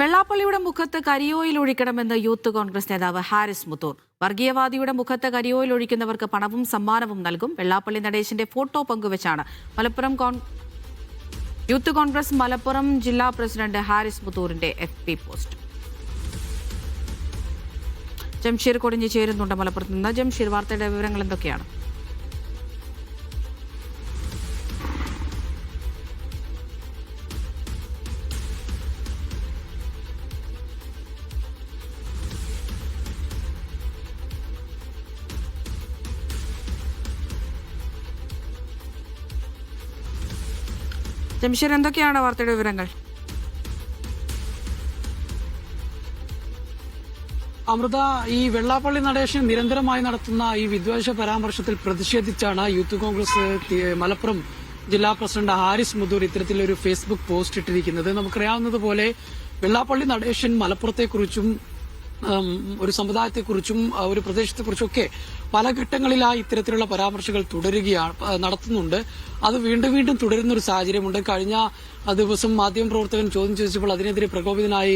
വെള്ളാപ്പള്ളിയുടെ മുഖത്ത് കരിയോയിൽ ഒഴിക്കണമെന്ന് യൂത്ത് കോൺഗ്രസ് നേതാവ് ഹാരിസ് മുത്തൂർ. വർഗീയവാദിയുടെ മുഖത്ത് കരിയോയിൽ ഒഴിക്കുന്നവർക്ക് പണവും സമ്മാനവും നൽകും. വെള്ളാപ്പള്ളി നടേശന്റെ ഫോട്ടോ പങ്കുവച്ചാണ്. മലപ്പുറം യൂത്ത് കോൺഗ്രസ് മലപ്പുറം ജില്ലാ പ്രസിഡന്റ് ഹാരിസ് മുത്തൂറിന്റെ എഫ് പി പോസ്റ്റ്. ജംഷീർ കൊടിഞ്ഞ് ചേരുന്നുണ്ട് മലപ്പുറത്ത് നിന്ന്. ജംഷീർ വാർത്തയുടെ വിവരങ്ങൾ എന്തൊക്കെയാണ്? ജംഷീർ എന്തൊക്കെയാണ് വാർത്തയുടെ വിവരങ്ങൾ? അമൃത ഈ വെള്ളാപ്പള്ളി നടേശൻ നിരന്തരമായി നടത്തുന്ന ഈ വിദ്വേഷ പരാമർശത്തിൽ പ്രതിഷേധിച്ചാണ് യൂത്ത് കോൺഗ്രസ് മലപ്പുറം ജില്ലാ പ്രസിഡന്റ് ഹാരിസ് മുതൂർ ഇത്തരത്തിലൊരു ഫേസ്ബുക്ക് പോസ്റ്റ് ഇട്ടിരിക്കുന്നത്. നമുക്കറിയാവുന്നതുപോലെ വെള്ളാപ്പള്ളി നടേശൻ മലപ്പുറത്തെക്കുറിച്ചും ഒരു സമുദായത്തെക്കുറിച്ചും ഒരു പ്രദേശത്തെക്കുറിച്ചും ഒക്കെ പല ഘട്ടങ്ങളിലായി ഇത്തരത്തിലുള്ള പരാമർശങ്ങൾ തുടരുകയാണ് നടത്തുന്നുണ്ട്. അത് വീണ്ടും വീണ്ടും തുടരുന്ന ഒരു സാഹചര്യമുണ്ട്. കഴിഞ്ഞ ദിവസം മാധ്യമപ്രവർത്തകൻ ചോദ്യം ചോദിച്ചപ്പോൾ അതിനെതിരെ പ്രകോപിതനായി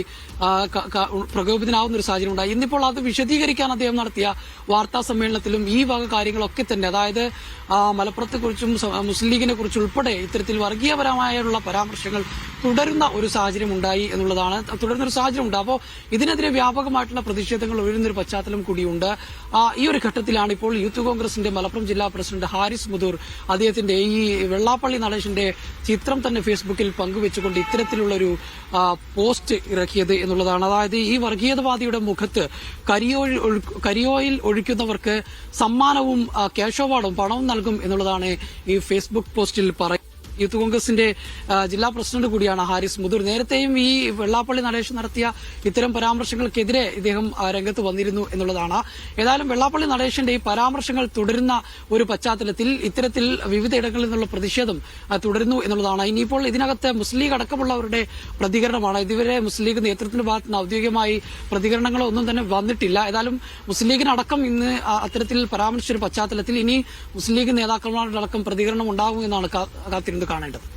പ്രകോപിതനാവുന്ന ഒരു സാഹചര്യം ഉണ്ടായി ഇന്നിപ്പോൾ അത് വിശദീകരിക്കാൻ അദ്ദേഹം നടത്തിയ വാർത്താ സമ്മേളനത്തിലും ഈ വക കാര്യങ്ങളൊക്കെ തന്നെ അതായത് മലപ്പുറത്തെ മലപ്പുറത്തെക്കുറിച്ചും മുസ്ലിം ലീഗിനെ കുറിച്ച് ഉൾപ്പെടെ ഇത്തരത്തിൽ വർഗീയപരമായുള്ള പരാമർശങ്ങൾ തുടരുന്ന ഒരു സാഹചര്യം ഉണ്ടായി എന്നുള്ളതാണ് തുടരുന്ന ഒരു സാഹചര്യം ഉണ്ട് അപ്പോൾ ഇതിനെതിരെ വ്യാപകമായിട്ടുള്ള പ്രതിഷേധങ്ങൾ ഉയരുന്ന ഒരു പശ്ചാത്തലം കൂടിയുണ്ട്. ഈ ഒരു ഘട്ടത്തിലാണ് ഇപ്പോൾ യൂത്ത് കോൺഗ്രസിന്റെ മലപ്പുറം ജില്ലാ പ്രസിഡന്റ് ഹാരിസ് മുതൂർ അദ്ദേഹത്തിന്റെ ഈ വെള്ളാപ്പള്ളി നടേശന്റെ ചിത്രം തന്നെ ഫേസ്ബുക്കിൽ പങ്കുവെച്ചുകൊണ്ട് ഇത്തരത്തിലുള്ള ഒരു പോസ്റ്റ് ഇറക്കിയത് എന്നുള്ളതാണ്. അതായത് ഈ വർഗീയതവാദിയുടെ മുഖത്ത് കരിയോയിൽ കരിയോയിൽ ഒഴിക്കുന്നവർക്ക് സമ്മാനവും ക്യാഷ് പണവും നൽകും എന്നുള്ളതാണ് ഈ ഫേസ്ബുക്ക് പോസ്റ്റിൽ പറയുന്നത് യൂത്ത് കോൺഗ്രസിന്റെ ജില്ലാ പ്രസിഡന്റ് കൂടിയാണ് ഹാരിസ് മുതൂർ. നേരത്തെയും ഈ വെള്ളാപ്പള്ളി നടേശൻ നടത്തിയ ഇത്തരം പരാമർശങ്ങൾക്കെതിരെ ഇദ്ദേഹം രംഗത്ത് വന്നിരുന്നു എന്നുള്ളതാണ്. ഏതായാലും വെള്ളാപ്പള്ളി നടേശന്റെ ഈ പരാമർശങ്ങൾ തുടരുന്ന ഒരു പശ്ചാത്തലത്തിൽ ഇത്തരത്തിൽ വിവിധയിടങ്ങളിൽ നിന്നുള്ള പ്രതിഷേധം തുടരുന്നു എന്നുള്ളതാണ്. ഇനിയിപ്പോൾ ഇതിനകത്ത് മുസ്ലിം ലീഗ് അടക്കമുള്ളവരുടെ പ്രതികരണമാണ്. ഇതുവരെ മുസ്ലിം ലീഗ് നേതൃത്വത്തിന്റെ ഭാഗത്ത് നിന്ന് ഔദ്യോഗികമായി പ്രതികരണങ്ങളോ ഒന്നും തന്നെ വന്നിട്ടില്ല. ഏതായാലും മുസ്ലിം ലീഗിനടക്കം ഇന്ന് അത്തരത്തിൽ പരാമർശിച്ച ഒരു പശ്ചാത്തലത്തിൽ ഇനി മുസ്ലിം ലീഗ് നേതാക്കന്മാരുടെ അടക്കം പ്രതികരണം ഉണ്ടാകും എന്നാണ് കാത്തിരുന്ന് കാണേണ്ടത്.